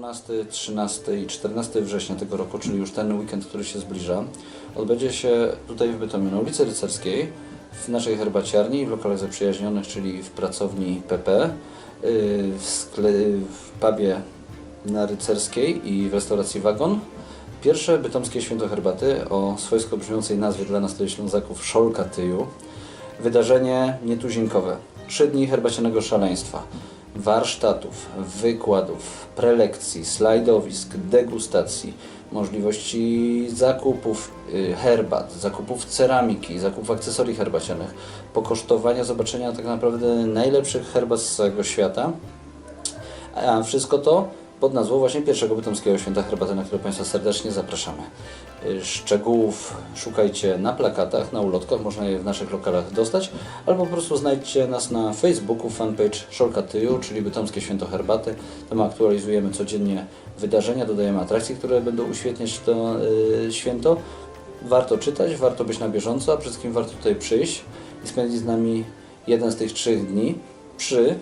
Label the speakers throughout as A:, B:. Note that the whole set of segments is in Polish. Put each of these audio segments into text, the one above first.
A: 12, 13 i 14 września tego roku, czyli już ten weekend, który się zbliża, odbędzie się tutaj w Bytomiu na ulicy Rycerskiej, w naszej herbaciarni, w lokalach zaprzyjaźnionych, czyli w pracowni PP, yy, w, skle, w pubie na Rycerskiej i w restauracji Wagon. Pierwsze bytomskie święto herbaty o swojsko brzmiącej nazwie dla nas tutaj Ślązaków Szolka Tyju. Wydarzenie nietuzinkowe. Trzy dni herbacianego szaleństwa. Warsztatów, wykładów, prelekcji, slajdowisk, degustacji, możliwości zakupów y, herbat, zakupów ceramiki, zakupów akcesorii herbacianych, pokosztowania, zobaczenia tak naprawdę najlepszych herbat z całego świata. A wszystko to pod nazwą właśnie pierwszego bytomskiego święta herbaty, na które Państwa serdecznie zapraszamy. Y, Szczegółów szukajcie na plakatach, na ulotkach, można je w naszych lokalach dostać, albo po prostu znajdźcie nas na Facebooku, fanpage Szolka Tyju, czyli Bytomskie Święto Herbaty. Tam aktualizujemy codziennie wydarzenia, dodajemy atrakcje, które będą uświetniać to y, święto. Warto czytać, warto być na bieżąco, a przede wszystkim warto tutaj przyjść i spędzić z nami jeden z tych trzech dni przy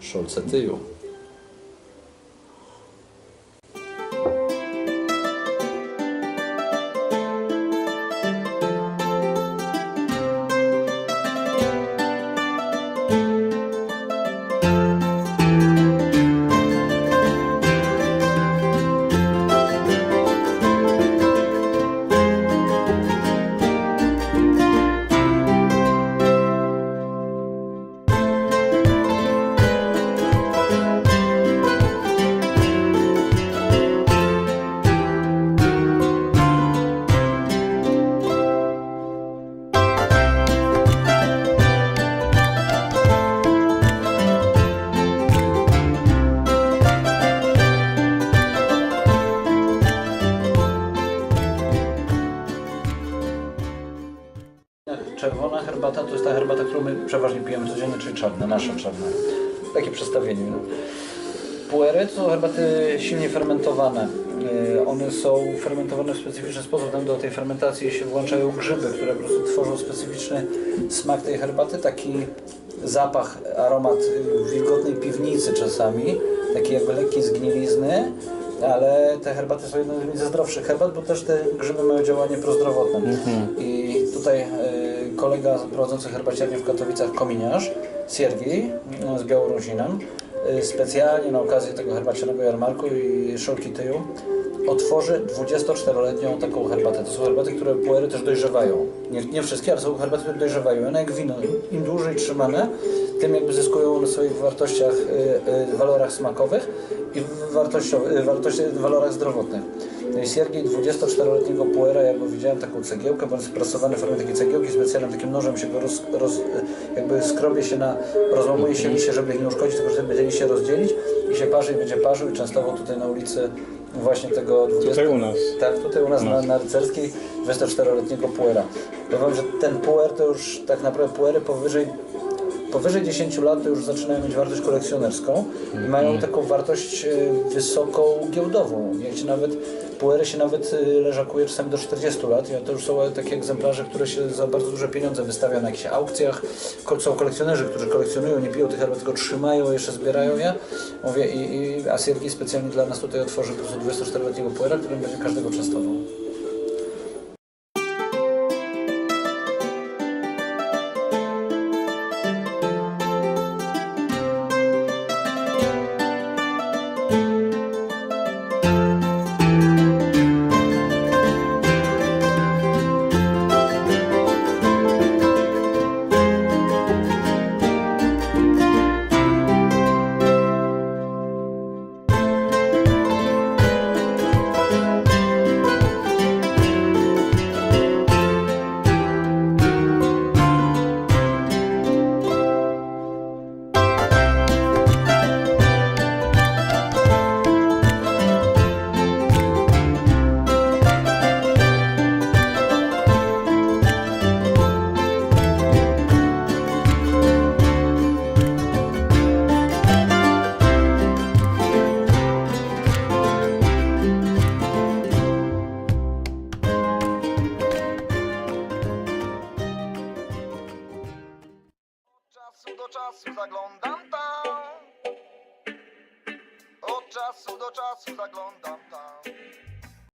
A: Szolce Czerwona herbata to jest ta herbata, którą my przeważnie pijemy codziennie, czyli czarna, nasza czarna. Takie przestawienie. No. Puery to są herbaty silnie fermentowane. Yy, One są fermentowane w specyficzny sposób. Tam do tej fermentacji się włączają grzyby, które po prostu tworzą specyficzny smak tej herbaty, taki zapach, aromat wilgotnej piwnicy czasami, taki jakby lekki zgnilizny, ale te herbaty są jednymi ze zdrowszych herbat, bo też te grzyby mają działanie prozdrowotne. I tutaj y, kolega prowadzący herbaciarnię w Katowicach, kominiarz, Siergiej y, z Białorusinem, y, specjalnie na okazję tego herbacianego jarmarku i szolki tyju otworzy 24-letnią taką herbatę. To są herbaty, które puery też dojrzewają. Nie, nie wszystkie, ale są herbaty, które dojrzewają. One jak wino, im, dłużej trzymane, tym jakby zyskują na swoich wartościach, y, y, walorach smakowych i wartościowych, y, wartości, walorach zdrowotnych. No i Siergiej 24-letniego puera, ja go widziałem taką cegiełkę, bo on jest sprasowany w formie takiej cegiełki, specjalnym takim nożem się go roz, roz, jakby skrobie się na, rozłamuje się liście, żeby ich nie uszkodzić, tylko żeby liście rozdzielić i się parzy i będzie parzył i częstował tutaj na ulicy właśnie tego 20...
B: Tutaj u nas.
A: Tak, tutaj u nas na, na Rycerskiej 24-letniego puera. Powiem, że ten puer to już tak naprawdę puery powyżej powyżej 10 lat to już zaczynają mieć wartość kolekcjonerską i mają taką wartość e, wysoką giełdową. Jak się nawet, puery się nawet e, leżakuje czasami do 40 lat to już są takie egzemplarze, które się za bardzo duże pieniądze wystawia na jakichś aukcjach. Są kolekcjonerzy, którzy kolekcjonują, nie piją tych herbat, tylko trzymają, jeszcze zbierają je. Mówię, i, i a Siergiej specjalnie dla nas tutaj otworzy po prostu 24-letniego puera, którym będzie każdego częstował.
C: Do czasu zaglądam tam. Od
A: czasu do czasu zaglądam tam